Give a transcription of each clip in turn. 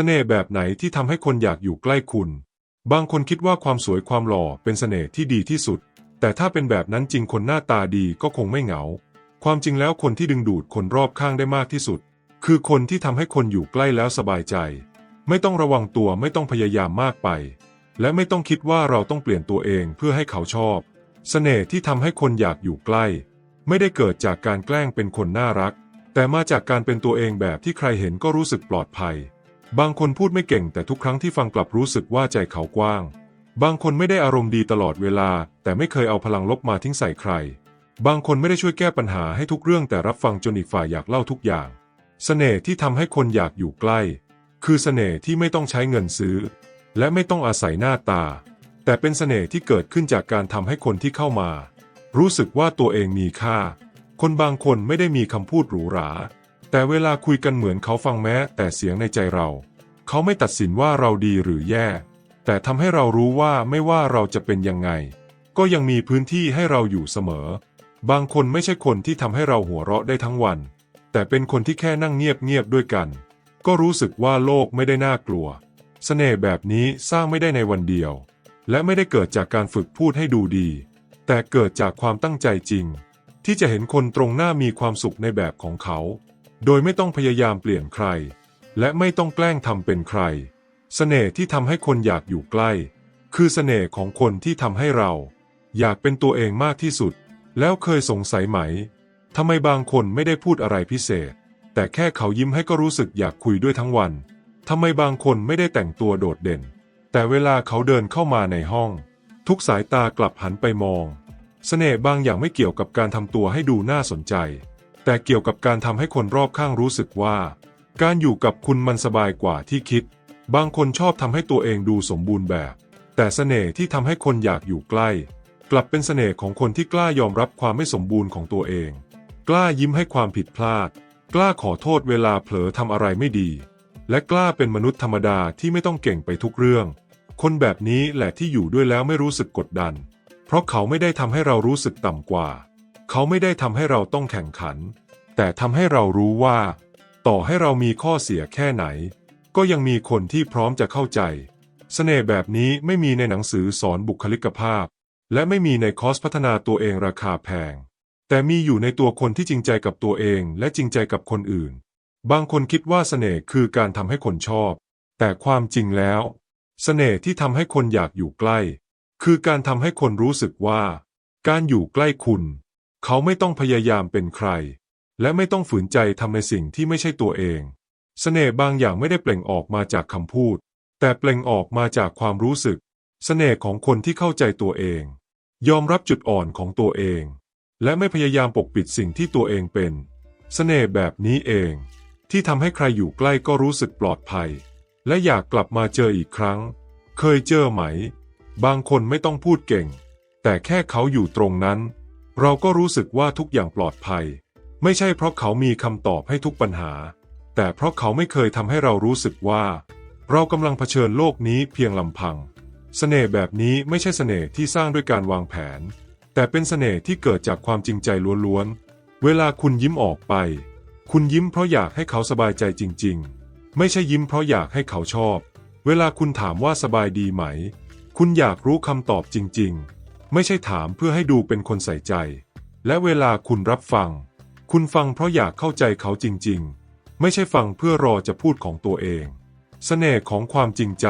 เสน่ห์แบบไหนที่ทำให้คนอยากอยู่ใกล้คุณ บางคนคิดว่าความสวยความหล่อเป็นเสน่ห์ที่ดีที่สุด แต่ถ้าเป็นแบบนั้นจริงคนหน้าตาดีก็คงไม่เหงา ความจริงแล้วคนที่ดึงดูดคนรอบข้างได้มากที่สุด คือคนที่ทำให้คนอยู่ใกล้แล้วสบายใจ ไม่ต้องระวังตัวไม่ต้องพยายามมากไป และไม่ต้องคิดว่าเราต้องเปลี่ยนตัวเองเพื่อให้เขาชอบเสน่ห์ที่ทำให้คนอยากอยู่ใกล้ ไม่ได้เกิดจากการแกล้งเป็นคนน่ารัก แต่มาจากการเป็นตัวเองแบบที่ใครเห็นก็รู้สึกปลอดภัย บางคนพูดไม่เก่งแต่ทุกครั้งที่ฟังกลับรู้สึกว่าใจเขากว้าง บางคนไม่ได้อารมณ์ดีตลอดเวลา แต่ไม่เคยเอาพลังลบมาทิ้งใส่ใคร บางคนไม่ได้ช่วยแก้ปัญหาให้ทุกเรื่องแต่รับฟังจนอีกฝ่ายอยากเล่าทุกอย่างเสน่ห์ที่ทำให้คนอยากอยู่ใกล้ คือเสน่ห์ที่ไม่ต้องใช้เงินซื้อ และไม่ต้องอาศัยหน้าตา แต่เป็นเสน่ห์ที่เกิดขึ้นจากการทำให้คนที่เข้ามา รู้สึกว่าตัวเองมีค่า คนบางคนไม่ได้มีคำพูดหรูหรา แต่เวลาคุยกันเหมือนเขาฟังแม้แต่เสียงในใจเรา เขาไม่ตัดสินว่าเราดีหรือแย่ แต่ทำให้เรารู้ว่าไม่ว่าเราจะเป็นยังไง ก็ยังมีพื้นที่ให้เราอยู่เสมอ บางคนไม่ใช่คนที่ทำให้เราหัวเราะได้ทั้งวัน แต่เป็นคนที่แค่นั่งเงียบๆด้วยกัน ก็รู้สึกว่าโลกไม่ได้น่ากลัวเสน่ห์แบบนี้สร้างไม่ได้ในวันเดียว และไม่ได้เกิดจากการฝึกพูดให้ดูดี แต่เกิดจากความตั้งใจจริง ที่จะเห็นคนตรงหน้ามีความสุขในแบบของเขา โดยไม่ต้องพยายามเปลี่ยนใคร และไม่ต้องแกล้งทำเป็นใคร เสน่ห์ที่ทำให้คนอยากอยู่ใกล้ คือเสน่ห์ของคนที่ทำให้เรา อยากเป็นตัวเองมากที่สุด แล้วเคยสงสัยไหมทำไมบางคนไม่ได้พูดอะไรพิเศษ แต่แค่เขายิ้มให้ก็รู้สึกอยากคุยด้วยทั้งวันทำไมบางคนไม่ได้แต่งตัวโดดเด่น แต่เวลาเขาเดินเข้ามาในห้อง ทุกสายตากลับหันไปมอง เสน่ห์บางอย่างไม่เกี่ยวกับการทำตัวให้ดูน่าสนใจ แต่เกี่ยวกับการทำให้คนรอบข้างรู้สึกว่า การอยู่กับคุณมันสบายกว่าที่คิด บางคนชอบทำให้ตัวเองดูสมบูรณ์แบบ แต่เสน่ห์ที่ทำให้คนอยากอยู่ใกล้ กลับเป็นเสน่ห์ของคนที่กล้ายอมรับความไม่สมบูรณ์ของตัวเอง กล้ายิ้มให้ความผิดพลาด กล้าขอโทษเวลาเผลอทำอะไรไม่ดี และกล้าเป็นมนุษย์ธรรมดาที่ไม่ต้องเก่งไปทุกเรื่อง คนแบบนี้แหละที่อยู่ด้วยแล้วไม่รู้สึกกดดัน เพราะเขาไม่ได้ทำให้เรารู้สึกต่ำกว่า เขาไม่ได้ทำให้เราต้องแข่งขัน แต่ทำให้เรารู้ว่า ต่อให้เรามีข้อเสียแค่ไหน ก็ยังมีคนที่พร้อมจะเข้าใจเสน่ห์แบบนี้ไม่มีในหนังสือสอนบุคลิกภาพ และไม่มีในคอร์สพัฒนาตัวเองราคาแพง แต่มีอยู่ในตัวคนที่จริงใจกับตัวเองและจริงใจกับคนอื่น บางคนคิดว่าเสน่ห์คือการทำให้คนชอบ แต่ความจริงแล้วเสน่ห์ที่ทำให้คนอยากอยู่ใกล้ คือการทำให้คนรู้สึกว่า การอยู่ใกล้คุณ เขาไม่ต้องพยายามเป็นใคร และไม่ต้องฝืนใจทำในสิ่งที่ไม่ใช่ตัวเองเสน่ห์บางอย่างไม่ได้เปล่งออกมาจากคำพูด แต่เปล่งออกมาจากความรู้สึกเสน่ห์ของคนที่เข้าใจตัวเอง ยอมรับจุดอ่อนของตัวเอง และไม่พยายามปกปิดสิ่งที่ตัวเองเป็นเสน่ห์แบบนี้เอง ที่ทำให้ใครอยู่ใกล้ก็รู้สึกปลอดภัย และอยากกลับมาเจออีกครั้ง เคยเจอไหม บางคนไม่ต้องพูดเก่ง แต่แค่เขาอยู่ตรงนั้น เราก็รู้สึกว่าทุกอย่างปลอดภัย ไม่ใช่เพราะเขามีคำตอบให้ทุกปัญหา แต่เพราะเขาไม่เคยทำให้เรารู้สึกว่า เรากำลังเผชิญโลกนี้เพียงลำพังเสน่ห์แบบนี้ไม่ใช่เสน่ห์ที่สร้างด้วยการวางแผน แต่เป็นเสน่ห์ที่เกิดจากความจริงใจล้วนๆ เวลาคุณยิ้มออกไป คุณยิ้มเพราะอยากให้เขาสบายใจจริง ๆ ไม่ใช่ยิ้มเพราะอยากให้เขาชอบ เวลาคุณถามว่าสบายดีไหม คุณอยากรู้คำตอบจริง ๆ ไม่ใช่ถามเพื่อให้ดูเป็นคนใส่ใจ และเวลาคุณรับฟัง คุณฟังเพราะอยากเข้าใจเขาจริง ๆ ไม่ใช่ฟังเพื่อรอจะพูดของตัวเองเสน่ห์ของความจริงใจ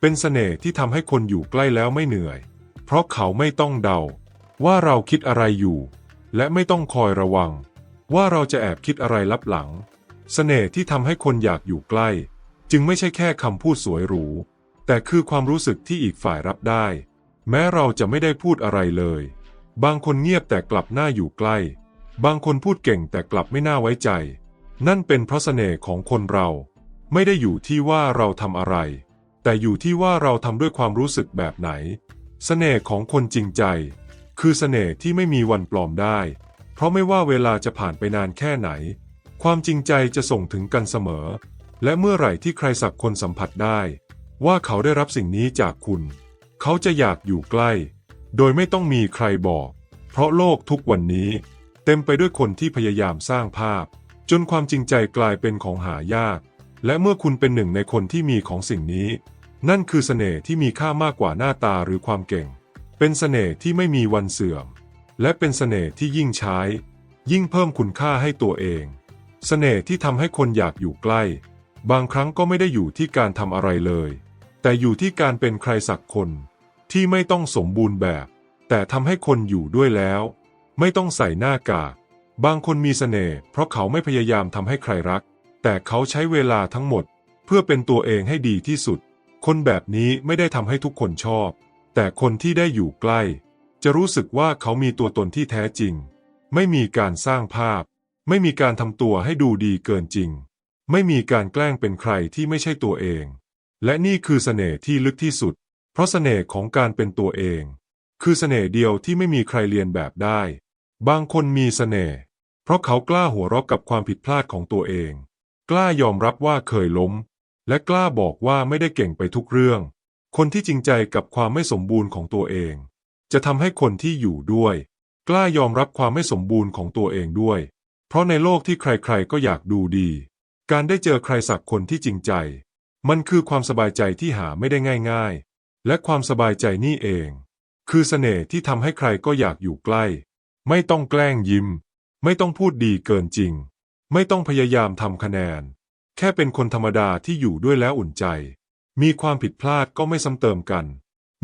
เป็นเสน่ห์ที่ทำให้คนอยู่ใกล้แล้วไม่เหนื่อย เพราะเขาไม่ต้องเดา ว่าเราคิดอะไรอยู่ และไม่ต้องคอยระวัง ว่าเราจะแอบคิดอะไรลับหลังเสน่ห์ที่ทำให้คนอยากอยู่ใกล้ จึงไม่ใช่แค่คำพูดสวยหรู แต่คือความรู้สึกที่อีกฝ่ายรับได้ แม้เราจะไม่ได้พูดอะไรเลย บางคนเงียบแต่กลับหน้าอยู่ใกล้ บางคนพูดเก่งแต่กลับไม่น่าไว้ใจ นั่นเป็นเพราะเสน่ห์ของคนเรา ไม่ได้อยู่ที่ว่าเราทำอะไร แต่อยู่ที่ว่าเราทำด้วยความรู้สึกแบบไหน เสน่ห์ของคนจริงใจ คือเสน่ห์ที่ไม่มีวันปลอมได้ เพราะไม่ว่าเวลาจะผ่านไปนานแค่ไหน ความจริงใจจะส่งถึงกันเสมอ และเมื่อไหร่ที่ใครสักคนสัมผัสได้ ว่าเขาได้รับสิ่งนี้จากคุณ เขาจะอยากอยู่ใกล้ โดยไม่ต้องมีใครบอก เพราะโลกทุกวันนี้ เต็มไปด้วยคนที่พยายามสร้างภาพ จนความจริงใจกลายเป็นของหายาก และเมื่อคุณเป็นหนึ่งในคนที่มีของสิ่งนี้ นั่นคือเสน่ห์ที่มีค่ามากกว่าหน้าตาหรือความเก่ง เป็นเสน่ห์ที่ไม่มีวันเสื่อม และเป็นเสน่ห์ที่ยิ่งใช้ ยิ่งเพิ่มคุณค่าให้ตัวเอง เสน่ห์ที่ทำให้คนอยากอยู่ใกล้ บางครั้งก็ไม่ได้อยู่ที่การทำอะไรเลย แต่อยู่ที่การเป็นใครสักคนที่ไม่ต้องสมบูรณ์แบบ แต่ทำให้คนอยู่ด้วยแล้ว ไม่ต้องใส่หน้ากากบางคนมีเสน่ห์เพราะเขาไม่พยายามทำให้ใครรัก แต่เขาใช้เวลาทั้งหมด เพื่อเป็นตัวเองให้ดีที่สุด คนแบบนี้ไม่ได้ทำให้ทุกคนชอบ แต่คนที่ได้อยู่ใกล้ จะรู้สึกว่าเขามีตัวตนที่แท้จริง ไม่มีการสร้างภาพ ไม่มีการทำตัวให้ดูดีเกินจริง ไม่มีการแกล้งเป็นใครที่ไม่ใช่ตัวเอง และนี่คือเสน่ห์ที่ลึกที่สุด เพราะเสน่ห์ของการเป็นตัวเอง คือเสน่ห์เดียวที่ไม่มีใครเรียนแบบได้ บางคนมีเสน่ห์เพราะเขากล้าหัวเราะกับความผิดพลาดของตัวเอง กล้ายอมรับว่าเคยล้ม และกล้าบอกว่าไม่ได้เก่งไปทุกเรื่อง คนที่จริงใจกับความไม่สมบูรณ์ของตัวเอง จะทำให้คนที่อยู่ด้วย กล้ายอมรับความไม่สมบูรณ์ของตัวเองด้วย เพราะในโลกที่ใครๆก็อยากดูดี การได้เจอใครสักคนที่จริงใจ มันคือความสบายใจที่หาไม่ได้ง่ายๆ และความสบายใจนี่เอง คือเสน่ห์ที่ทำให้ใครก็อยากอยู่ใกล้ ไม่ต้องแกล้งยิ้ม ไม่ต้องพูดดีเกินจริง ไม่ต้องพยายามทำคะแนน แค่เป็นคนธรรมดาที่อยู่ด้วยแล้วอุ่นใจ มีความผิดพลาดก็ไม่ซ้ำเติมกัน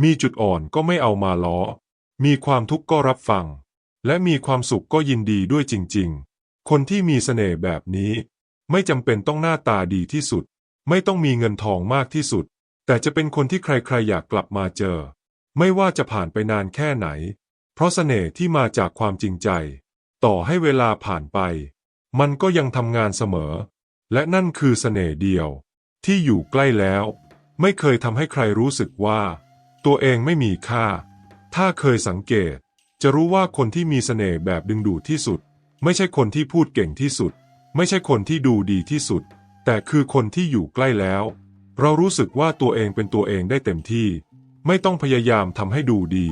มีจุดอ่อนก็ไม่เอามาล้อ มีความทุกข์ก็รับฟัง และมีความสุขก็ยินดีด้วยจริง ๆ คนที่มีเสน่ห์แบบนี้ ไม่จำเป็นต้องหน้าตาดีที่สุด ไม่ต้องมีเงินทองมากที่สุด แต่จะเป็นคนที่ใครๆอยากกลับมาเจอ ไม่ว่าจะผ่านไปนานแค่ไหน เพราะเสน่ห์ที่มาจากความจริงใจ ต่อให้เวลาผ่านไป มันก็ยังทำงานเสมอ และนั่นคือเสน่ห์เดียว ที่อยู่ใกล้แล้ว ไม่เคยทำให้ใครรู้สึกว่า ตัวเองไม่มีค่า ถ้าเคยสังเกต จะรู้ว่าคนที่มีเสน่ห์แบบดึงดูดที่สุด ไม่ใช่คนที่พูดเก่งที่สุด ไม่ใช่คนที่ดูดีที่สุด แต่คือคนที่อยู่ใกล้แล้ว เรารู้สึกว่าตัวเองเป็นตัวเองได้เต็มที่ ไม่ต้องพยายามทำให้ดูดี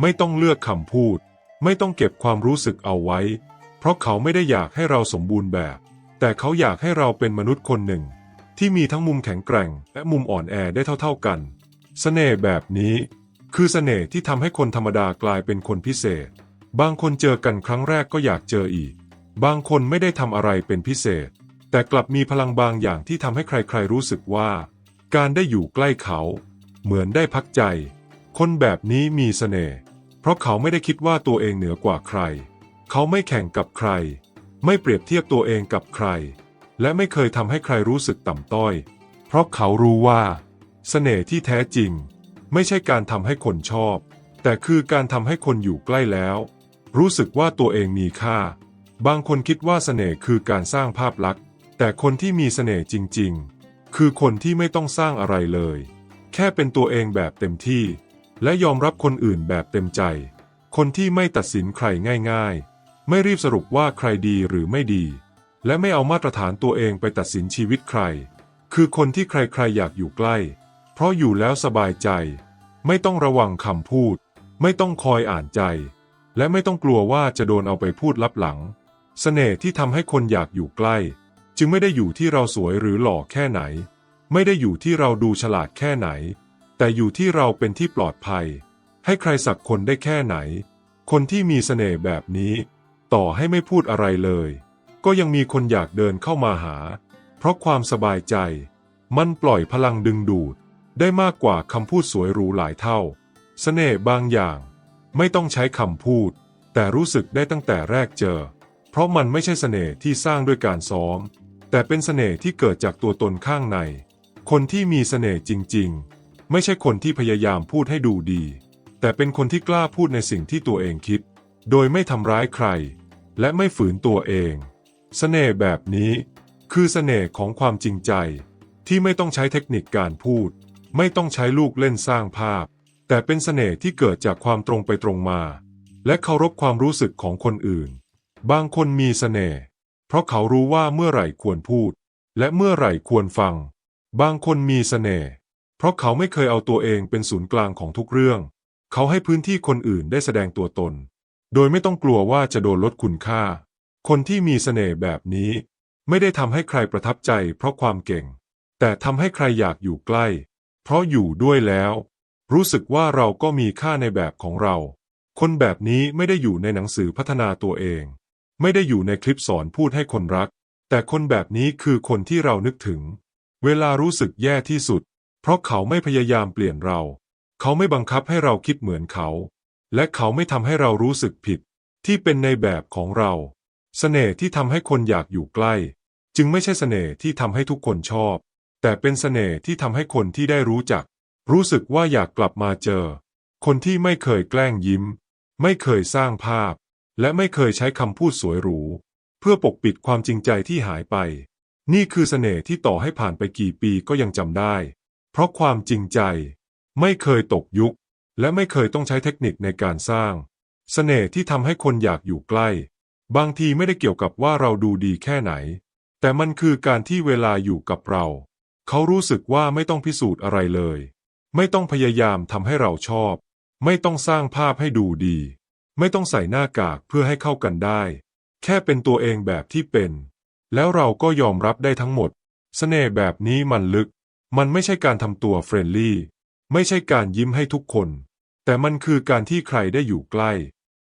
ไม่ต้องเลือกคำพูด ไม่ต้องเก็บความรู้สึกเอาไว้ เพราะเขาไม่ได้อยากให้เราสมบูรณ์แบบ แต่เขาอยากให้เราเป็นมนุษย์คนหนึ่ง ที่มีทั้งมุมแข็งแกร่ง และมุมอ่อนแอได้เท่า ๆกันเสน่ห์แบบนี้คือเสน่ห์ที่ทำให้คนธรรมดากลายเป็นคนพิเศษ บางคนเจอกันครั้งแรกก็อยากเจออีก บางคนไม่ได้ทำอะไรเป็นพิเศษ แต่กลับมีพลังบางอย่างที่ทำให้ใครๆรู้สึกว่า การได้อยู่ใกล้เขา เหมือนได้พักใจ คนแบบนี้มีเสน่ห์เพราะเขาไม่ได้คิดว่าตัวเองเหนือกว่าใคร เขาไม่แข่งกับใคร ไม่เปรียบเทียบตัวเองกับใคร และไม่เคยทำให้ใครรู้สึกต่ำต้อย เพราะเขารู้ว่าเสน่ห์ที่แท้จริง ไม่ใช่การทำให้คนชอบ แต่คือการทำให้คนอยู่ใกล้แล้ว รู้สึกว่าตัวเองมีค่า บางคนคิดว่าเสน่ห์คือการสร้างภาพลักษณ์ แต่คนที่มีเสน่ห์จริง ๆ คือคนที่ไม่ต้องสร้างอะไรเลย แค่เป็นตัวเองแบบเต็มที่ และยอมรับคนอื่นแบบเต็มใจ คนที่ไม่ตัดสินใครง่าย ๆ ไม่รีบสรุปว่าใครดีหรือไม่ดี และไม่เอามาตรฐานตัวเองไปตัดสินชีวิตใคร คือคนที่ใครๆอยากอยู่ใกล้ เพราะอยู่แล้วสบายใจ ไม่ต้องระวังคำพูด ไม่ต้องคอยอ่านใจ และไม่ต้องกลัวว่าจะโดนเอาไปพูดลับหลังเสน่ห์ที่ทำให้คนอยากอยู่ใกล้ จึงไม่ได้อยู่ที่เราสวยหรือหล่อแค่ไหน ไม่ได้อยู่ที่เราดูฉลาดแค่ไหน แต่อยู่ที่เราเป็นที่ปลอดภัย ให้ใครสักคนได้แค่ไหน คนที่มีเสน่ห์แบบนี้ ต่อให้ไม่พูดอะไรเลย ก็ยังมีคนอยากเดินเข้ามาหา เพราะความสบายใจ มันปล่อยพลังดึงดูด ได้มากกว่าคำพูดสวยหรูหลายเท่า เสน่ห์บางอย่าง ไม่ต้องใช้คำพูด แต่รู้สึกได้ตั้งแต่แรกเจอเพราะมันไม่ใช่เสน่ห์ที่สร้างด้วยการซ้อม แต่เป็นเสน่ห์ที่เกิดจากตัวตนข้างใน คนที่มีเสน่ห์จริง ๆ ไม่ใช่คนที่พยายามพูดให้ดูดี แต่เป็นคนที่กล้าพูดในสิ่งที่ตัวเองคิด โดยไม่ทำร้ายใคร และไม่ฝืนตัวเองเสน่ห์แบบนี้คือเสน่ห์ของความจริงใจ ที่ไม่ต้องใช้เทคนิคการพูด ไม่ต้องใช้ลูกเล่นสร้างภาพ แต่เป็นเสน่ห์ที่เกิดจากความตรงไปตรงมา และเคารพความรู้สึกของคนอื่น บางคนมีเสน่ห์ เพราะเขารู้ว่าเมื่อไหร่ควรพูด และเมื่อไหร่ควรฟัง บางคนมีเสน่ห์เพราะเขาไม่เคยเอาตัวเองเป็นศูนย์กลางของทุกเรื่อง เขาให้พื้นที่คนอื่นได้แสดงตัวตน โดยไม่ต้องกลัวว่าจะโดนลดคุณค่า คนที่มีเสน่ห์แบบนี้ ไม่ได้ทำให้ใครประทับใจ เพราะความเก่ง แต่ทำให้ใครอยากอยู่ใกล้ เพราะอยู่ด้วยแล้ว รู้สึกว่าเราก็มีค่าในแบบของเรา คนแบบนี้ไม่ได้อยู่ในหนังสือพัฒนาตัวเอง ไม่ได้อยู่ในคลิปสอนพูดให้คนรัก แต่คนแบบนี้คือคนที่เรานึกถึง เวลารู้สึกแย่ที่สุด เพราะเขาไม่พยายามเปลี่ยนเรา เขาไม่บังคับให้เราคิดเหมือนเขา และเขาไม่ทำให้เรารู้สึกผิด ที่เป็นในแบบของเราเสน่ห์ที่ทำให้คนอยากอยู่ใกล้ จึงไม่ใช่เสน่ห์ที่ทำให้ทุกคนชอบ แต่เป็นเสน่ห์ที่ทำให้คนที่ได้รู้จัก รู้สึกว่าอยากกลับมาเจอ คนที่ไม่เคยแกล้งยิ้ม ไม่เคยสร้างภาพ และไม่เคยใช้คำพูดสวยหรู เพื่อปกปิดความจริงใจที่หายไป นี่คือเสน่ห์ที่ต่อให้ผ่านไปกี่ปีก็ยังจำได้ เพราะความจริงใจ ไม่เคยตกยุค และไม่เคยต้องใช้เทคนิคในการสร้าง เสน่ห์ที่ทำให้คนอยากอยู่ใกล้ บางทีไม่ได้เกี่ยวกับว่าเราดูดีแค่ไหน แต่มันคือการที่เวลาอยู่กับเรา เขารู้สึกว่าไม่ต้องพิสูจน์อะไรเลย ไม่ต้องพยายามทำให้เราชอบ ไม่ต้องสร้างภาพให้ดูดี ไม่ต้องใส่หน้ากากเพื่อให้เข้ากันได้ แค่เป็นตัวเองแบบที่เป็น แล้วเราก็ยอมรับได้ทั้งหมดเสน่ห์แบบนี้มันลึก มันไม่ใช่การทำตัวเฟรนลี่ ไม่ใช่การยิ้มให้ทุกคน แต่มันคือการที่ใครได้อยู่ใกล้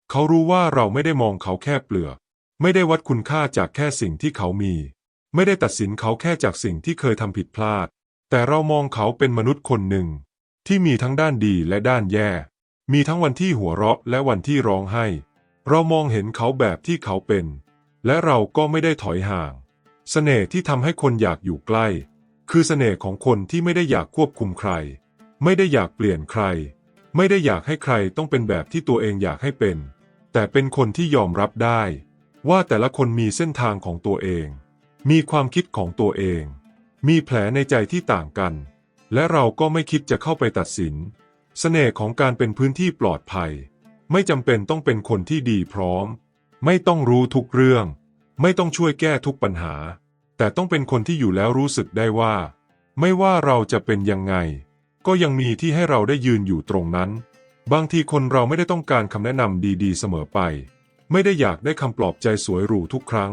เขารู้ว่าเราไม่ได้มองเขาแค่เปลือก ไม่ได้วัดคุณค่าจากแค่สิ่งที่เขามี ไม่ได้ตัดสินเขาแค่จากสิ่งที่เคยทำผิดพลาด แต่เรามองเขาเป็นมนุษย์คนหนึ่ง ที่มีทั้งด้านดีและด้านแย่ มีทั้งวันที่หัวเราะและวันที่ร้องไห้ เรามองเห็นเขาแบบที่เขาเป็น และเราก็ไม่ได้ถอยห่าง เสน่ห์ที่ทำให้คนอยากอยู่ใกล้ คือเสน่ห์ของคนที่ไม่ได้อยากควบคุมใคร ไม่ได้อยากเปลี่ยนใคร ไม่ได้อยากให้ใครต้องเป็นแบบที่ตัวเองอยากให้เป็น แต่เป็นคนที่ยอมรับได้ ว่าแต่ละคนมีเส้นทางของตัวเอง มีความคิดของตัวเอง มีแผลในใจที่ต่างกัน และเราก็ไม่คิดจะเข้าไปตัดสิน เสน่ห์ของการเป็นพื้นที่ปลอดภัย ไม่จำเป็นต้องเป็นคนที่ดีพร้อม ไม่ต้องรู้ทุกเรื่อง ไม่ต้องช่วยแก้ทุกปัญหา แต่ต้องเป็นคนที่อยู่แล้วรู้สึกได้ว่า ไม่ว่าเราจะเป็นยังไง ก็ยังมีที่ให้เราได้ยืนอยู่ตรงนั้น บางทีคนเราไม่ได้ต้องการคำแนะนำดีๆ เสมอไป ไม่ได้อยากได้คำปลอบใจสวยหรูทุกครั้ง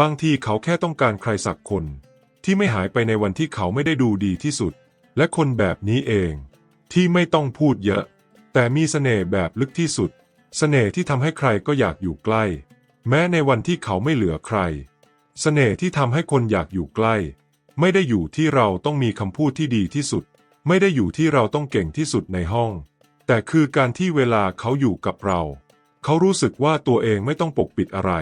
บางทีเขาแค่ต้องการใครสักคน ที่ไม่หายไปในวันที่เขาไม่ได้ดูดีที่สุด และคนแบบนี้เอง ที่ไม่ต้องพูดเยอะ แต่มีเสน่ห์แบบลึกที่สุดเสน่ห์ที่ทำให้ใครก็อยากอยู่ใกล้ แม้ในวันที่เขาไม่เหลือใครเสน่ห์ที่ทำให้คนอยากอยู่ใกล้ ไม่ได้อยู่ที่เราต้องมีคำพูดที่ดีที่สุด ไม่ได้อยู่ที่เราต้องเก่งที่สุดในห้อง แต่คือการที่เวลาเขาอยู่กับเรา เขารู้สึกว่าตัวเองไม่ต้องปกปิดอะไร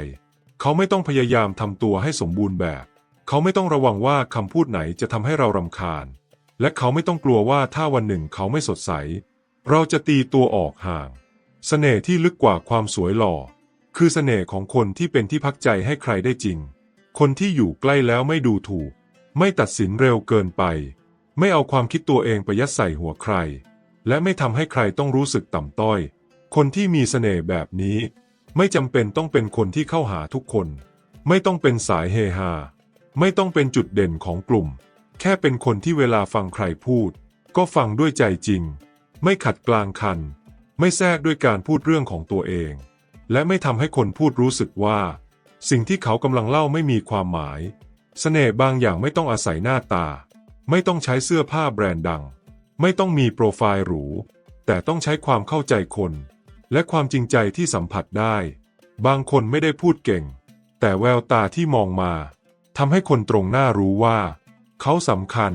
เขาไม่ต้องพยายามทำตัวให้สมบูรณ์แบบ เขาไม่ต้องระวังว่าคำพูดไหนจะทำให้เรารำคาญ และเขาไม่ต้องกลัวว่าถ้าวันหนึ่งเขาไม่สดใส เราจะตีตัวออกห่างเสน่ห์ที่ลึกกว่าความสวยหล่อ คือเสน่ห์ของคนที่เป็นที่พักใจให้ใครได้จริง คนที่อยู่ใกล้แล้วไม่ดูถูก ไม่ตัดสินเร็วเกินไป ไม่เอาความคิดตัวเองไปยัดใส่หัวใคร และไม่ทำให้ใครต้องรู้สึกต่ำต้อย คนที่มีเสน่ห์แบบนี้ ไม่จำเป็นต้องเป็นคนที่เข้าหาทุกคน ไม่ต้องเป็นสายเฮฮาไม่ต้องเป็นจุดเด่นของกลุ่ม แค่เป็นคนที่เวลาฟังใครพูด ก็ฟังด้วยใจจริง ไม่ขัดกลางคัน ไม่แทรกด้วยการพูดเรื่องของตัวเอง และไม่ทำให้คนพูดรู้สึกว่า สิ่งที่เขากำลังเล่าไม่มีความหมายเสน่ห์บางอย่างไม่ต้องอาศัยหน้าตา ไม่ต้องใช้เสื้อผ้าแบรนด์ดัง ไม่ต้องมีโปรไฟล์หรู แต่ต้องใช้ความเข้าใจคน และความจริงใจที่สัมผัสได้ บางคนไม่ได้พูดเก่ง แต่แววตาที่มองมาทำให้คนตรงหน้ารู้ว่า เขาสำคัญ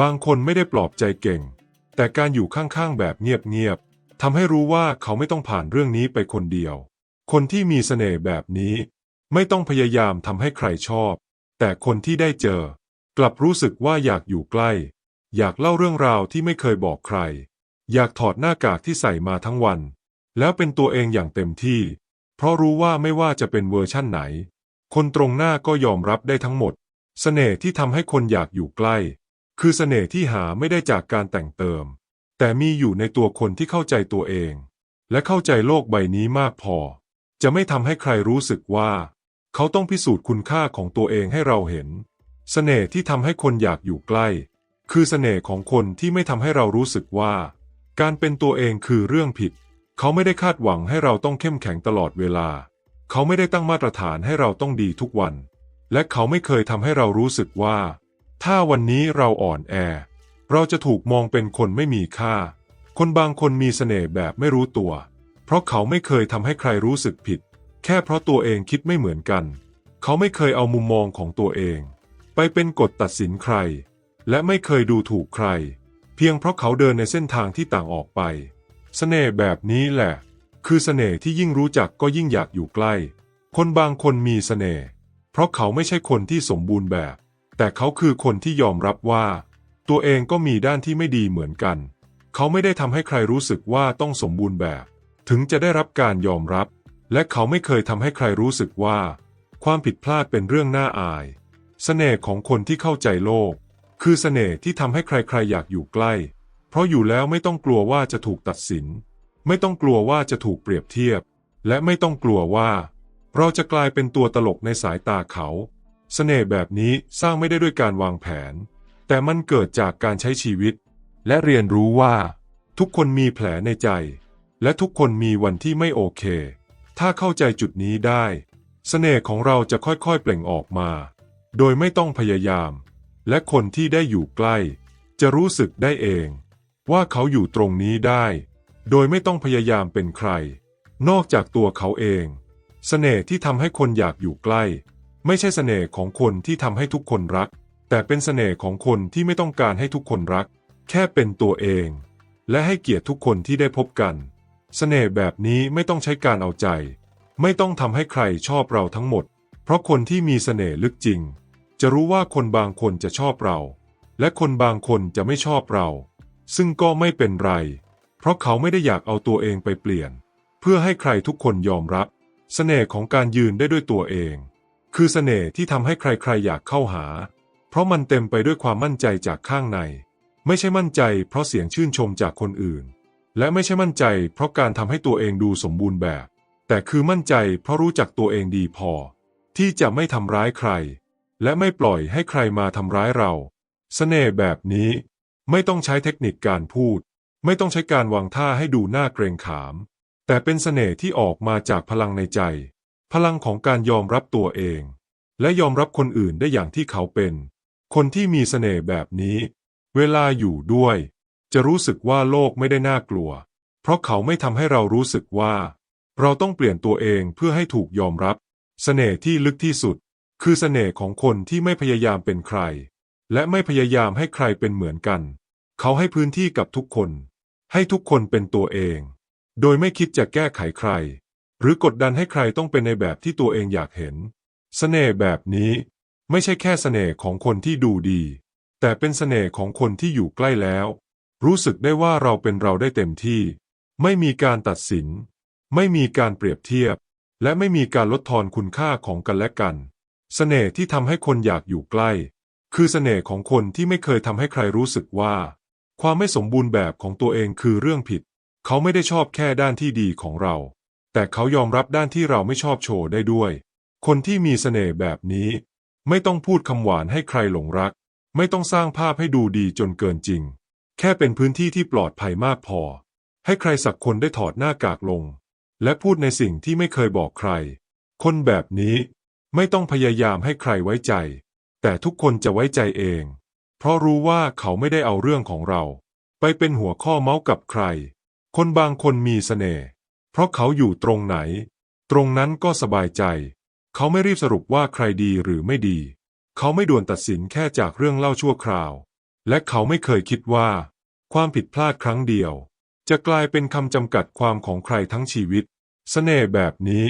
บางคนไม่ได้ปลอบใจเก่ง แต่การอยู่ข้างๆแบบเงียบๆทำให้รู้ว่าเขาไม่ต้องผ่านเรื่องนี้ไปคนเดียว คนที่มีเสน่ห์แบบนี้ ไม่ต้องพยายามทำให้ใครชอบ แต่คนที่ได้เจอ กลับรู้สึกว่าอยากอยู่ใกล้ อยากเล่าเรื่องราวที่ไม่เคยบอกใคร อยากถอดหน้ากากที่ใส่มาทั้งวัน แล้วเป็นตัวเองอย่างเต็มที่ เพราะรู้ว่าไม่ว่าจะเป็นเวอร์ชั่นไหน คนตรงหน้าก็ยอมรับได้ทั้งหมด เสน่ห์ที่ทำให้คนอยากอยู่ใกล้ คือเสน่ห์ที่หาไม่ได้จากการแต่งเติม แต่มีอยู่ในตัวคนที่เข้าใจตัวเอง และเข้าใจโลกใบนี้มากพอ จะไม่ทำให้ใครรู้สึกว่า เขาต้องพิสูจน์คุณค่าของตัวเองให้เราเห็น เสน่ห์ที่ทำให้คนอยากอยู่ใกล้ คือเสน่ห์ของคนที่ไม่ทำให้เรารู้สึกว่า การเป็นตัวเองคือเรื่องผิด เขาไม่ได้คาดหวังให้เราต้องเข้มแข็งตลอดเวลา เขาไม่ได้ตั้งมาตรฐานให้เราต้องดีทุกวัน และเขาไม่เคยทำให้เรารู้สึกว่า ถ้าวันนี้เราอ่อนแอ เราจะถูกมองเป็นคนไม่มีค่า คนบางคนมีเสน่ห์แบบไม่รู้ตัว เพราะเขาไม่เคยทำให้ใครรู้สึกผิด แค่เพราะตัวเองคิดไม่เหมือนกัน เขาไม่เคยเอามุมมองของตัวเอง ไปเป็นกฎตัดสินใคร และไม่เคยดูถูกใคร เพียงเพราะเขาเดินในเส้นทางที่ต่างออกไป เสน่ห์แบบนี้แหละ คือเสน่ห์ที่ยิ่งรู้จักก็ยิ่งอยากอยู่ใกล้ คนบางคนมีเสน่ห์ ราะเขาไม่ใช่คนที่สมบูรณ์แบบ แต่เขาคือคนที่ยอมรับว่า ตัวเองก็มีด้านที่ไม่ดีเหมือนกัน เขาไม่ได้ทำให้ใครรู้สึกว่าต้องสมบูรณ์แบบ ถึงจะได้รับการยอมรับ และเขาไม่เคยทำให้ใครรู้สึกว่า ความผิดพลาดเป็นเรื่องน่าอายเสน่ห์ของคนที่เข้าใจโลก คือเสน่ห์ที่ทำให้ใครๆอยากอยู่ใกล้ เพราะอยู่แล้วไม่ต้องกลัวว่าจะถูกตัดสิน ไม่ต้องกลัวว่าจะถูกเปรียบเทียบ และไม่ต้องกลัวว่า เราจะกลายเป็นตัวตลกในสายตาเขาเสน่ห์แบบนี้สร้างไม่ได้ด้วยการวางแผน แต่มันเกิดจากการใช้ชีวิต และเรียนรู้ว่า ทุกคนมีแผลในใจ และทุกคนมีวันที่ไม่โอเค ถ้าเข้าใจจุดนี้ได้เสน่ห์ของเราจะค่อยๆ เปล่งออกมา โดยไม่ต้องพยายาม และคนที่ได้อยู่ใกล้ จะรู้สึกได้เอง ว่าเขาอยู่ตรงนี้ได้ โดยไม่ต้องพยายามเป็นใคร นอกจากตัวเขาเอง เสน่ห์ที่ทำให้คนอยากอยู่ใกล้ ไม่ใช่เสน่ห์ของคนที่ทำให้ทุกคนรัก แต่เป็นเสน่ห์ของคนที่ไม่ต้องการให้ทุกคนรัก แค่เป็นตัวเอง และให้เกียรติทุกคนที่ได้พบกัน เสน่ห์แบบนี้ไม่ต้องใช้การเอาใจ ไม่ต้องทำให้ใครชอบเราทั้งหมด เพราะคนที่มีเสน่ห์ลึกจริง จะรู้ว่าคนบางคนจะชอบเรา และคนบางคนจะไม่ชอบเรา ซึ่งก็ไม่เป็นไร เพราะเขาไม่ได้อยากเอาตัวเองไปเปลี่ยน เพื่อให้ใครทุกคนยอมรับ เสน่ห์ของการยืนได้ด้วยตัวเอง คือเสน่ห์ที่ทำให้ใครๆอยากเข้าหา เพราะมันเต็มไปด้วยความมั่นใจจากข้างใน ไม่ใช่มั่นใจ เพราะเสียงชื่นชมจากคนอื่น และไม่ใช่มั่นใจ เพราะการทำให้ตัวเองดูสมบูรณ์แบบ แต่คือมั่นใจ เพราะรู้จักตัวเองดีพอ ที่จะไม่ทำร้ายใคร และไม่ปล่อยให้ใครมาทำร้ายเรา เสน่ห์แบบนี้ ไม่ต้องใช้เทคนิคการพูด ไม่ต้องใช้การวางท่าให้ดูน่าเกรงขาม แต่เป็นเสน่ห์ที่ออกมาจากพลังในใจ พลังของการยอมรับตัวเอง และยอมรับคนอื่นได้อย่างที่เขาเป็น คนที่มีเสน่ห์แบบนี้ เวลาอยู่ด้วย จะรู้สึกว่าโลกไม่ได้น่ากลัว เพราะเขาไม่ทำให้เรารู้สึกว่า เราต้องเปลี่ยนตัวเองเพื่อให้ถูกยอมรับเสน่ห์ที่ลึกที่สุด คือเสน่ห์ของคนที่ไม่พยายามเป็นใคร และไม่พยายามให้ใครเป็นเหมือนกัน เขาให้พื้นที่กับทุกคน ให้ทุกคนเป็นตัวเอง โดยไม่คิดจะแก้ไขใคร หรือกดดันให้ใครต้องเป็นในแบบที่ตัวเองอยากเห็นเสน่ห์แบบนี้ไม่ใช่แค่เสน่ห์ของคนที่ดูดี แต่เป็นเสน่ห์ของคนที่อยู่ใกล้แล้ว รู้สึกได้ว่าเราเป็นเราได้เต็มที่ ไม่มีการตัดสิน ไม่มีการเปรียบเทียบ และไม่มีการลดทอนคุณค่าของกันและกันเสน่ห์ที่ทำให้คนอยากอยู่ใกล้ คือเสน่ห์ของคนที่ไม่เคยทำให้ใครรู้สึกว่า ความไม่สมบูรณ์แบบของตัวเองคือเรื่องผิด เขาไม่ได้ชอบแค่ด้านที่ดีของเรา แต่เขายอมรับด้านที่เราไม่ชอบโชว์ได้ด้วย คนที่มีเสน่ห์แบบนี้ ไม่ต้องพูดคำหวานให้ใครหลงรัก ไม่ต้องสร้างภาพให้ดูดีจนเกินจริง แค่เป็นพื้นที่ที่ปลอดภัยมากพอ ให้ใครสักคนได้ถอดหน้ากากลง และพูดในสิ่งที่ไม่เคยบอกใคร คนแบบนี้ไม่ต้องพยายามให้ใครไว้ใจ แต่ทุกคนจะไว้ใจเอง เพราะรู้ว่าเขาไม่ได้เอาเรื่องของเรา ไปเป็นหัวข้อเมาส์กับใคร คนบางคนมีเสน่ห์เพราะเขาอยู่ตรงไหน ตรงนั้นก็สบายใจ เขาไม่รีบสรุปว่าใครดีหรือไม่ดี เขาไม่ด่วนตัดสินแค่จากเรื่องเล่าชั่วคราว และเขาไม่เคยคิดว่า ความผิดพลาดครั้งเดียว จะกลายเป็นคำจำกัดความของใครทั้งชีวิต เสน่ห์แบบนี้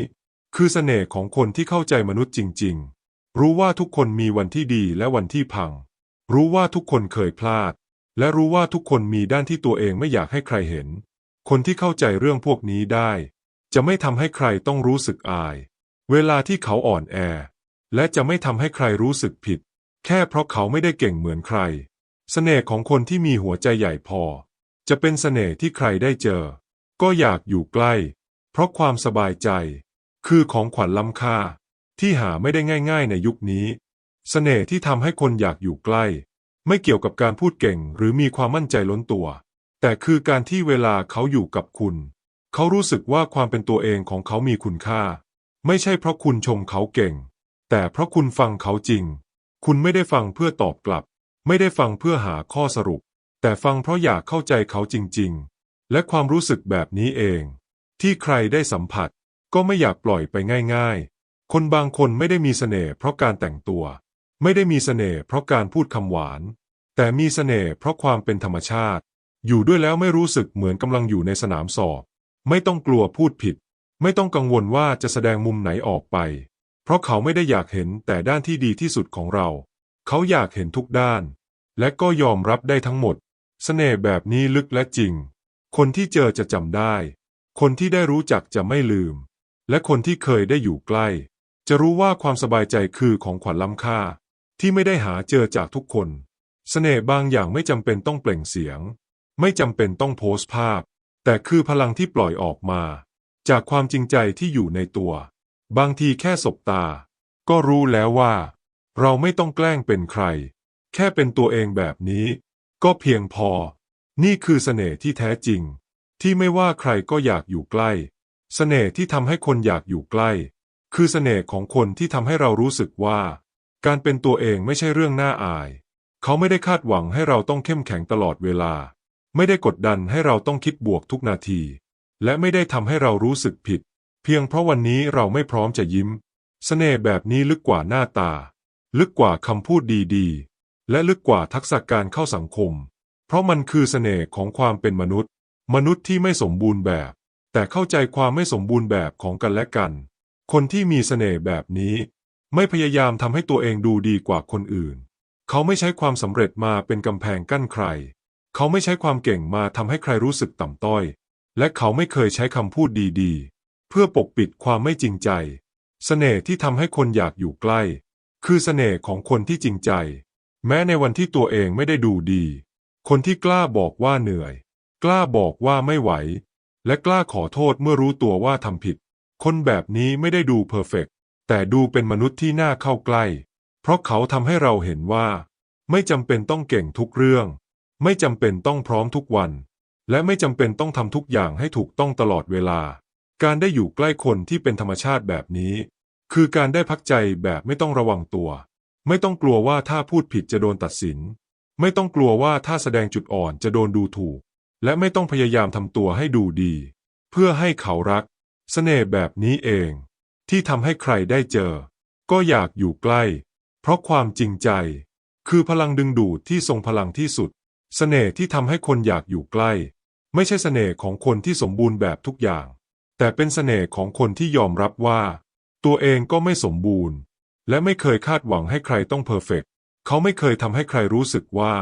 คือเสน่ห์ของคนที่เข้าใจมนุษย์จริง ๆ รู้ว่าทุกคนมีวันที่ดีและวันที่พัง รู้ว่าทุกคนเคยพลาด และรู้ว่าทุกคนมีด้านที่ตัวเองไม่อยากให้ใครเห็น คนที่เข้าใจเรื่องพวกนี้ได้ จะไม่ทำให้ใครต้องรู้สึกอาย เวลาที่เขาอ่อนแอ และจะไม่ทำให้ใครรู้สึกผิด แค่เพราะเขาไม่ได้เก่งเหมือนใคร เสน่ห์ของคนที่มีหัวใจใหญ่พอ จะเป็นเสน่ห์ที่ใครได้เจอ ก็อยากอยู่ใกล้ เพราะความสบายใจ คือของขวัญล้ำค่า ที่หาไม่ได้ง่าย ๆ ในยุคนี้ เสน่ห์ที่ทำให้คนอยากอยู่ใกล้ ไม่เกี่ยวกับการพูดเก่งหรือมีความมั่นใจล้นตัว แต่คือการที่เวลาเขาอยู่กับคุณ เขารู้สึกว่าความเป็นตัวเองของเขามีคุณค่า ไม่ใช่เพราะคุณชมเขาเก่ง แต่เพราะคุณฟังเขาจริง คุณไม่ได้ฟังเพื่อตอบกลับ ไม่ได้ฟังเพื่อหาข้อสรุป แต่ฟังเพราะอยากเข้าใจเขาจริง ๆ และความรู้สึกแบบนี้เอง ที่ใครได้สัมผัส ก็ไม่อยากปล่อยไปง่าย ๆ คนบางคนไม่ได้มีเสน่ห์เพราะการแต่งตัว ไม่ได้มีเสน่ห์เพราะการพูดคำหวาน แต่มีเสน่ห์เพราะความเป็นธรรมชาติ อยู่ด้วยแล้วไม่รู้สึกเหมือนกำลังอยู่ในสนามสอบ ไม่ต้องกลัวพูดผิด ไม่ต้องกังวลว่าจะแสดงมุมไหนออกไป เพราะเขาไม่ได้อยากเห็นแต่ด้านที่ดีที่สุดของเรา เขาอยากเห็นทุกด้าน และก็ยอมรับได้ทั้งหมดเสน่ห์แบบนี้ลึกและจริง คนที่เจอจะจำได้ คนที่ได้รู้จักจะไม่ลืม และคนที่เคยได้อยู่ใกล้ จะรู้ว่าความสบายใจคือของขวัญล้ำค่า ที่ไม่ได้หาเจอจากทุกคนเสน่ห์บางอย่างไม่จำเป็นต้องเปล่งเสียง ไม่จำเป็นต้องโพสต์ภาพ แต่คือพลังที่ปล่อยออกมา จากความจริงใจที่อยู่ในตัว บางทีแค่สบตา ก็รู้แล้วว่า เราไม่ต้องแกล้งเป็นใคร แค่เป็นตัวเองแบบนี้ ก็เพียงพอ นี่คือเสน่ห์ที่แท้จริง ที่ไม่ว่าใครก็อยากอยู่ใกล้ เสน่ห์ที่ทำให้คนอยากอยู่ใกล้ คือเสน่ห์ของคนที่ทำให้เรารู้สึกว่า การเป็นตัวเองไม่ใช่เรื่องน่าอาย เขาไม่ได้คาดหวังให้เราต้องเข้มแข็งตลอดเวลา ไม่ได้กดดันให้เราต้องคิดบวกทุกนาที และไม่ได้ทำให้เรารู้สึกผิด เพียงเพราะวันนี้เราไม่พร้อมจะยิ้มเสน่ห์แบบนี้ลึกกว่าหน้าตา ลึกกว่าคำพูดดีๆ และลึกกว่าทักษะการเข้าสังคม เพราะมันคือเสน่ห์ของความเป็นมนุษย์ มนุษย์ที่ไม่สมบูรณ์แบบ แต่เข้าใจความไม่สมบูรณ์แบบของกันและกัน คนที่มีเสน่ห์แบบนี้ ไม่พยายามทำให้ตัวเองดูดีกว่าคนอื่น เขาไม่ใช้ความสำเร็จมาเป็นกำแพงกั้นใคร เขาไม่ใช้ความเก่งมาทำให้ใครรู้สึกต่ำต้อย และเขาไม่เคยใช้คำพูดดีๆ เพื่อปกปิดความไม่จริงใจ เสน่ห์ที่ทำให้คนอยากอยู่ใกล้ คือเสน่ห์ของคนที่จริงใจ แม้ในวันที่ตัวเองไม่ได้ดูดี คนที่กล้าบอกว่าเหนื่อย กล้าบอกว่าไม่ไหว และกล้าขอโทษเมื่อรู้ตัวว่าทำผิด คนแบบนี้ไม่ได้ดูเพอร์เฟกต์แต่ดูเป็นมนุษย์ที่น่าเข้าใกล้ เพราะเขาทำให้เราเห็นว่า ไม่จำเป็นต้องเก่งทุกเรื่อง ไม่จำเป็นต้องพร้อมทุกวัน และไม่จำเป็นต้องทำทุกอย่างให้ถูกต้องตลอดเวลา การได้อยู่ใกล้คนที่เป็นธรรมชาติแบบนี้ คือการได้พักใจแบบไม่ต้องระวังตัว ไม่ต้องกลัวว่าถ้าพูดผิดจะโดนตัดสิน ไม่ต้องกลัวว่าถ้าแสดงจุดอ่อนจะโดนดูถูก และไม่ต้องพยายามทำตัวให้ดูดี เพื่อให้เขารักเสน่ห์แบบนี้เอง ที่ทำให้ใครได้เจอ ก็อยากอยู่ใกล้ เพราะความจริงใจ คือพลังดึงดูดที่ทรงพลังที่สุด เสน่ห์ที่ทำให้คนอยากอยู่ใกล้ ไม่ใช่เสน่ห์ของคนที่สมบูรณ์แบบทุกอย่าง แต่เป็นเสน่ห์ของคนที่ยอมรับว่า ตัวเองก็ไม่สมบูรณ์ และไม่เคยคาดหวังให้ใครต้องเพอร์เฟกต์เขาไม่เคยทำให้ใครรู้สึกว่า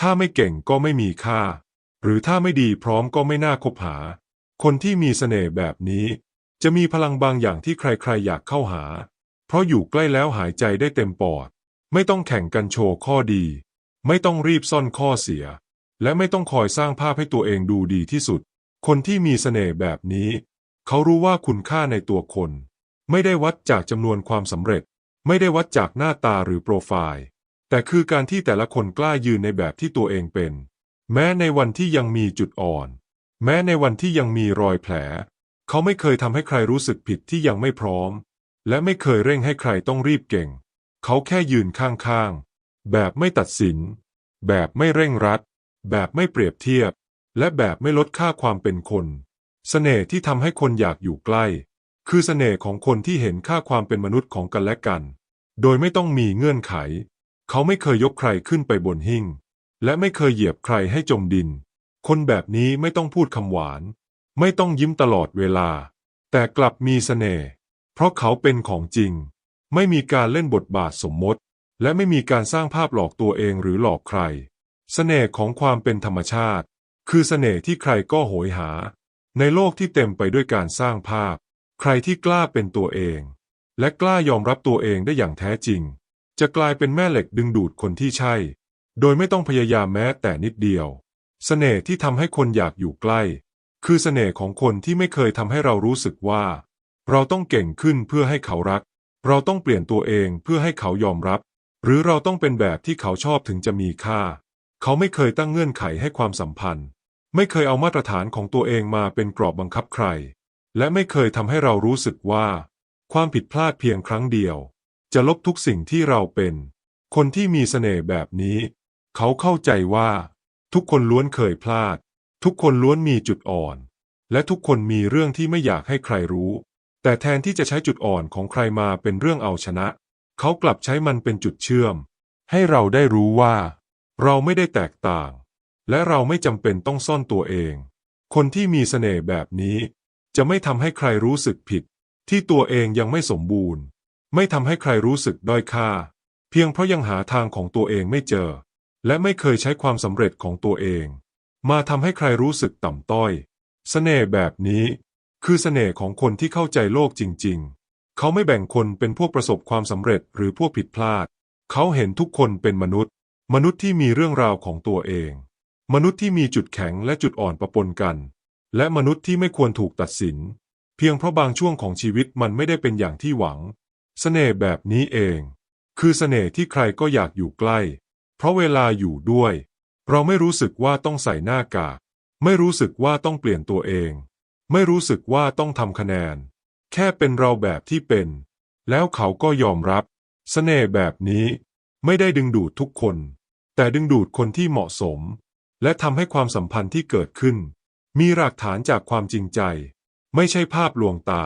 ถ้าไม่เก่งก็ไม่มีค่า หรือถ้าไม่ดีพร้อมก็ไม่น่าคบหา คนที่มีเสน่ห์แบบนี้ จะมีพลังบางอย่างที่ใครๆอยากเข้าหา เพราะอยู่ใกล้แล้วหายใจได้เต็มปอด ไม่ต้องแข่งกันโชว์ข้อดี ไม่ต้องรีบซ่อนข้อเสีย และไม่ต้องคอยสร้างภาพให้ตัวเองดูดีที่สุด คนที่มีเสน่ห์แบบนี้ เขารู้ว่าคุณค่าในตัวคน ไม่ได้วัดจากจำนวนความสำเร็จ ไม่ได้วัดจากหน้าตาหรือโปรไฟล์ แต่คือการที่แต่ละคนกล้ายืนในแบบที่ตัวเองเป็น แม้ในวันที่ยังมีจุดอ่อน แม้ในวันที่ยังมีรอยแผล เขาไม่เคยทำให้ใครรู้สึกผิดที่ยังไม่พร้อม และไม่เคยเร่งให้ใครต้องรีบเก่ง เขาแค่ยืนข้างๆ แบบไม่ตัดสิน แบบไม่เร่งรัด แบบไม่เปรียบเทียบ และแบบไม่ลดค่าความเป็นคนเสน่ห์ที่ทำให้คนอยากอยู่ใกล้ คือเสน่ห์ของคนที่เห็นค่าความเป็นมนุษย์ของกันและกัน โดยไม่ต้องมีเงื่อนไข เขาไม่เคยยกใครขึ้นไปบนหิ้ง และไม่เคยเหยียบใครให้จมดิน คนแบบนี้ไม่ต้องพูดคำหวาน ไม่ต้องยิ้มตลอดเวลา แต่กลับมีเสน่ห์เพราะเขาเป็นของจริง ไม่มีการเล่นบทบาทสมมติ และไม่มีการสร้างภาพหลอกตัวเองหรือหลอกใคร เสน่ห์ของความเป็นธรรมชาติ คือเสน่ห์ที่ใครก็โหยหา ในโลกที่เต็มไปด้วยการสร้างภาพ ใครที่กล้าเป็นตัวเอง และกล้ายอมรับตัวเองได้อย่างแท้จริง จะกลายเป็นแม่เหล็กดึงดูดคนที่ใช่ โดยไม่ต้องพยายามแม้แต่นิดเดียว เสน่ห์ที่ทำให้คนอยากอยู่ใกล้ คือเสน่ห์ของคนที่ไม่เคยทำให้เรารู้สึกว่า เราต้องเก่งขึ้นเพื่อให้เขารัก เราต้องเปลี่ยนตัวเองเพื่อให้เขายอมรับ หรือเราต้องเป็นแบบที่เขาชอบถึงจะมีค่า เขาไม่เคยตั้งเงื่อนไขให้ความสัมพันธ์ ไม่เคยเอามาตรฐานของตัวเองมาเป็นกรอบบังคับใคร และไม่เคยทำให้เรารู้สึกว่า ความผิดพลาดเพียงครั้งเดียว จะลบทุกสิ่งที่เราเป็น คนที่มีเสน่ห์แบบนี้ เขาเข้าใจว่า ทุกคนล้วนเคยพลาด ทุกคนล้วนมีจุดอ่อน และทุกคนมีเรื่องที่ไม่อยากให้ใครรู้ แต่แทนที่จะใช้จุดอ่อนของใครมาเป็นเรื่องเอาชนะ เขากลับใช้มันเป็นจุดเชื่อม ให้เราได้รู้ว่า เราไม่ได้แตกต่าง และเราไม่จำเป็นต้องซ่อนตัวเอง คนที่มีเสน่ห์แบบนี้ จะไม่ทำให้ใครรู้สึกผิด ที่ตัวเองยังไม่สมบูรณ์ ไม่ทำให้ใครรู้สึกด้อยค่า เพียงเพราะยังหาทางของตัวเองไม่เจอ และไม่เคยใช้ความสำเร็จของตัวเอง มาทำให้ใครรู้สึกต่ำต้อย เสน่ห์แบบนี้ คือเสน่ห์ของคนที่เข้าใจโลกจริง ๆ เขาไม่แบ่งคนเป็นพวกประสบความสำเร็จหรือพวกผิดพลาด เขาเห็นทุกคนเป็นมนุษย์ มนุษย์ที่มีเรื่องราวของตัวเอง มนุษย์ที่มีจุดแข็งและจุดอ่อนปะปนกัน และมนุษย์ที่ไม่ควรถูกตัดสิน เพียงเพราะบางช่วงของชีวิตมันไม่ได้เป็นอย่างที่หวังเสน่ห์แบบนี้เอง คือเสน่ห์ที่ใครก็อยากอยู่ใกล้ เพราะเวลาอยู่ด้วย เราไม่รู้สึกว่าต้องใส่หน้ากากไม่รู้สึกว่าต้องเปลี่ยนตัวเอง ไม่รู้สึกว่าต้องทำคะแนน แค่เป็นเราแบบที่เป็น แล้วเขาก็ยอมรับเสน่ห์แบบนี้ไม่ได้ดึงดูดทุกคน แต่ดึงดูดคนที่เหมาะสม และทำให้ความสัมพันธ์ที่เกิดขึ้น มีรากฐานจากความจริงใจ ไม่ใช่ภาพลวงตา